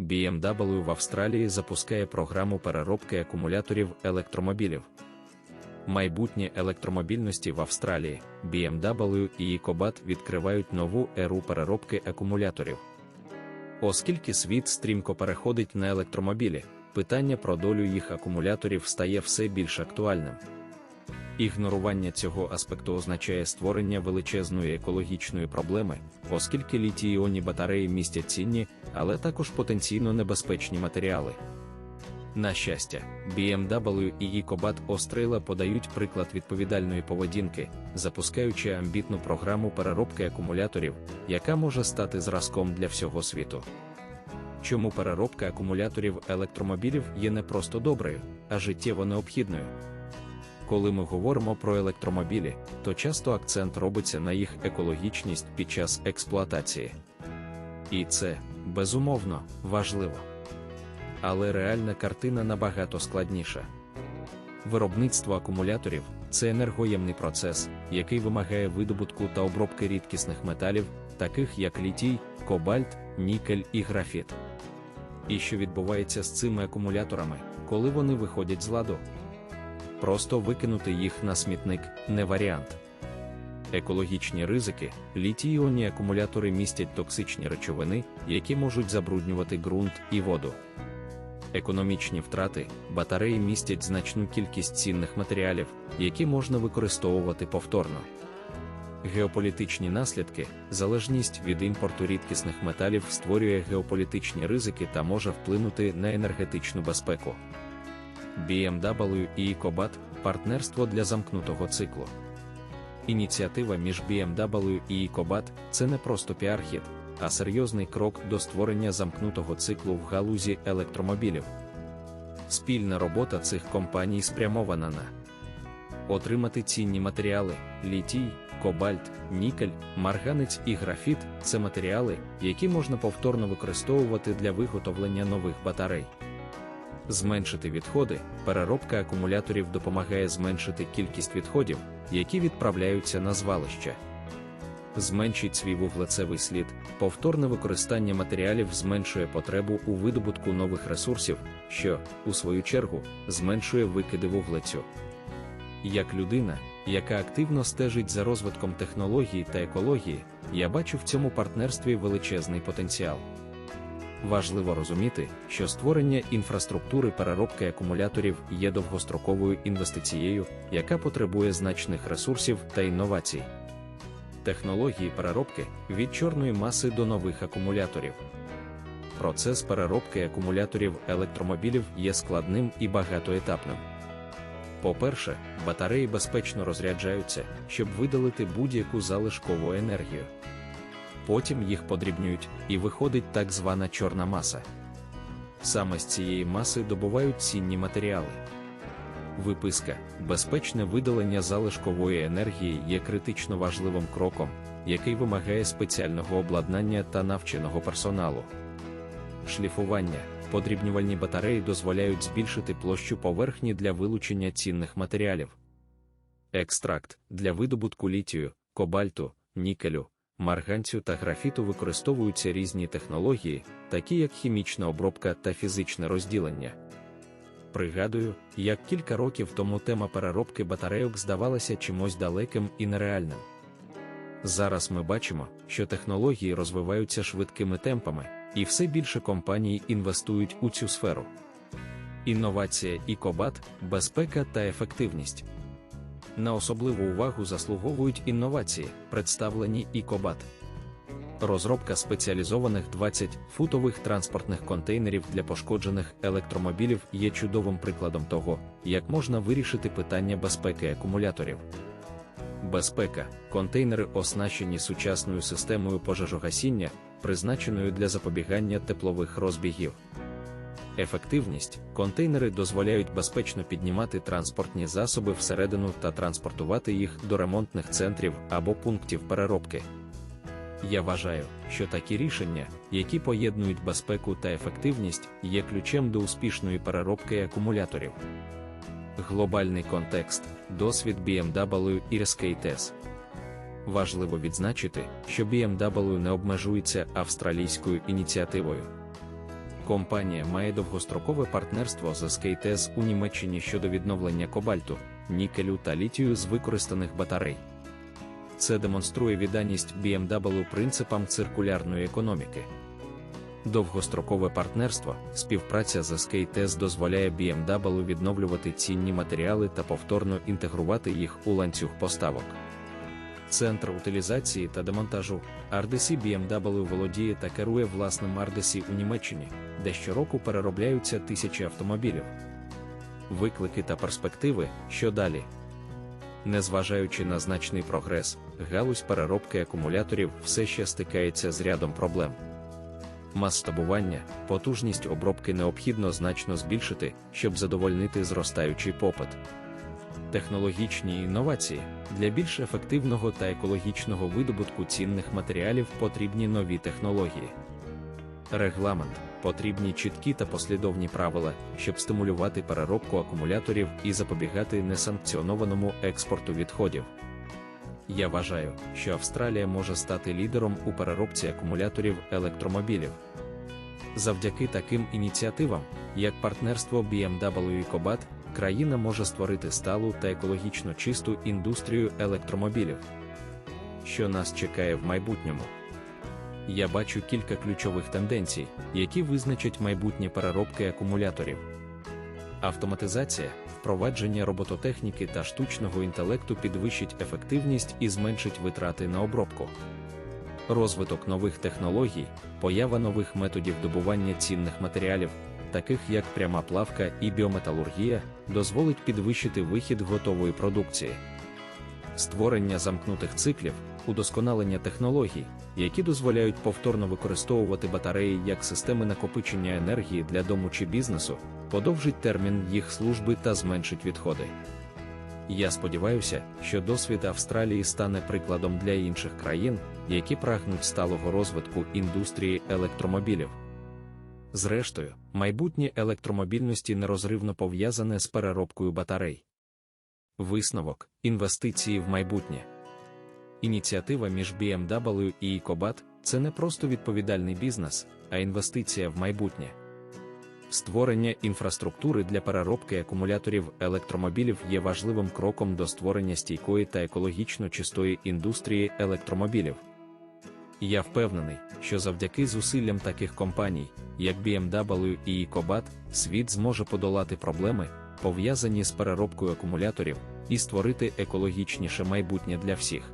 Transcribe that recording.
BMW в Австралії запускає програму переробки акумуляторів електромобілів. Майбутнє електромобільності в Австралії, BMW і EcoBat відкривають нову еру переробки акумуляторів. Оскільки світ стрімко переходить на електромобілі, питання про долю їх акумуляторів стає все більш актуальним. Ігнорування цього аспекту означає створення величезної екологічної проблеми, оскільки літій-іонні батареї містять цінні, але також потенційно небезпечні матеріали. На щастя, BMW і EcoBat Australia подають приклад відповідальної поведінки, запускаючи амбітну програму переробки акумуляторів, яка може стати зразком для всього світу. Чому переробка акумуляторів електромобілів є не просто доброю, а життєво необхідною? Коли ми говоримо про електромобілі, то часто акцент робиться на їх екологічність під час експлуатації. І це, безумовно, важливо. Але реальна картина набагато складніша. Виробництво акумуляторів це енергоємний процес, який вимагає видобутку та обробки рідкісних металів, таких як літій, кобальт, нікель і графіт. І що відбувається з цими акумуляторами, коли вони виходять з ладу? Просто викинути їх на смітник не варіант. Екологічні ризики, літій-іонні акумулятори містять токсичні речовини, які можуть забруднювати ґрунт і воду. Економічні втрати, батареї містять значну кількість цінних матеріалів, які можна використовувати повторно. Геополітичні наслідки, залежність від імпорту рідкісних металів створює геополітичні ризики та може вплинути на енергетичну безпеку. BMW і EcoBat – партнерство для замкнутого циклу. Ініціатива між BMW і EcoBat – це не просто піархід, а серйозний крок до створення замкнутого циклу в галузі електромобілів. Спільна робота цих компаній спрямована на отримати цінні матеріали, літій, кобальт, нікель, марганець і графіт це матеріали, які можна повторно використовувати для виготовлення нових батарей. Зменшити відходи, переробка акумуляторів допомагає зменшити кількість відходів, які відправляються на звалище. Зменшить свій вуглецевий слід, повторне використання матеріалів зменшує потребу у видобутку нових ресурсів, що, у свою чергу, зменшує викиди вуглецю. Як людина, яка активно стежить за розвитком технологій та екології, я бачу в цьому партнерстві величезний потенціал. Важливо розуміти, що створення інфраструктури переробки акумуляторів є довгостроковою інвестицією, яка потребує значних ресурсів та інновацій. Технології переробки від чорної маси до нових акумуляторів. Процес переробки акумуляторів електромобілів є складним і багатоетапним. По-перше, батареї безпечно розряджаються, щоб видалити будь-яку залишкову енергію. Потім їх подрібнюють, і виходить так звана чорна маса. Саме з цієї маси добувають цінні матеріали. Виписка, безпечне видалення залишкової енергії є критично важливим кроком, який вимагає спеціального обладнання та навченого персоналу. Шліфування, подрібнювальні батареї дозволяють збільшити площу поверхні для вилучення цінних матеріалів. Екстракт для видобутку літію, кобальту, нікелю, марганцю та графіту використовуються різні технології, такі як хімічна обробка та фізичне розділення. Пригадую, як кілька років тому тема переробки батарейок здавалася чимось далеким і нереальним. Зараз ми бачимо, що технології розвиваються швидкими темпами, і все більше компаній інвестують у цю сферу. Інновація і кобат, безпека та ефективність. На особливу увагу заслуговують інновації, представлені і кобат. Розробка спеціалізованих 20-футових транспортних контейнерів для пошкоджених електромобілів є чудовим прикладом того, як можна вирішити питання безпеки акумуляторів. Безпека, контейнери оснащені сучасною системою пожежогасіння, призначеною для запобігання теплових розбігів. Ефективність контейнери дозволяють безпечно піднімати транспортні засоби всередину та транспортувати їх до ремонтних центрів або пунктів переробки. Я вважаю, що такі рішення, які поєднують безпеку та ефективність, є ключем до успішної переробки акумуляторів. Глобальний контекст, досвід BMW і SKTS. Важливо відзначити, що BMW не обмежується австралійською ініціативою. Компанія має довгострокове партнерство з SKTS у Німеччині щодо відновлення кобальту, нікелю та літію з використаних батарей. Це демонструє відданість BMW принципам циркулярної економіки. Довгострокове партнерство, співпраця з SKTS дозволяє BMW відновлювати цінні матеріали та повторно інтегрувати їх у ланцюг поставок. Центр утилізації та демонтажу RDC BMW володіє та керує власним RDC у Німеччині, де щороку переробляються тисячі автомобілів. Виклики та перспективи, що далі. Незважаючи на значний прогрес, галузь переробки акумуляторів все ще стикається з рядом проблем. Масштабування, потужність обробки необхідно значно збільшити, щоб задовольнити зростаючий попит. Технологічні інновації для більш ефективного та екологічного видобутку цінних матеріалів потрібні нові технології. Регламент потрібні чіткі та послідовні правила, щоб стимулювати переробку акумуляторів і запобігати несанкціонованому експорту відходів. Я вважаю, що Австралія може стати лідером у переробці акумуляторів електромобілів. Завдяки таким ініціативам, як партнерство BMW і Cobat, країна може створити сталу та екологічно чисту індустрію електромобілів. Що нас чекає в майбутньому? Я бачу кілька ключових тенденцій, які визначать майбутнє переробки акумуляторів. Автоматизація, впровадження робототехніки та штучного інтелекту підвищить ефективність і зменшить витрати на обробку. Розвиток нових технологій, поява нових методів добування цінних матеріалів, таких як пряма плавка і біометалургія, дозволить підвищити вихід готової продукції. Створення замкнутих циклів, удосконалення технологій, які дозволяють повторно використовувати батареї як системи накопичення енергії для дому чи бізнесу, подовжить термін їх служби та зменшить відходи. Я сподіваюся, що досвід Австралії стане прикладом для інших країн, які прагнуть сталого розвитку індустрії електромобілів. Зрештою, майбутнє електромобільності нерозривно пов'язане з переробкою батарей. Висновок інвестиції в майбутнє. Ініціатива між BMW і EcoBat – це не просто відповідальний бізнес, а інвестиція в майбутнє. Створення інфраструктури для переробки акумуляторів електромобілів є важливим кроком до створення стійкої та екологічно чистої індустрії електромобілів. Я впевнений, що завдяки зусиллям таких компаній, як BMW і EcoBat, світ зможе подолати проблеми, пов'язані з переробкою акумуляторів, і створити екологічніше майбутнє для всіх.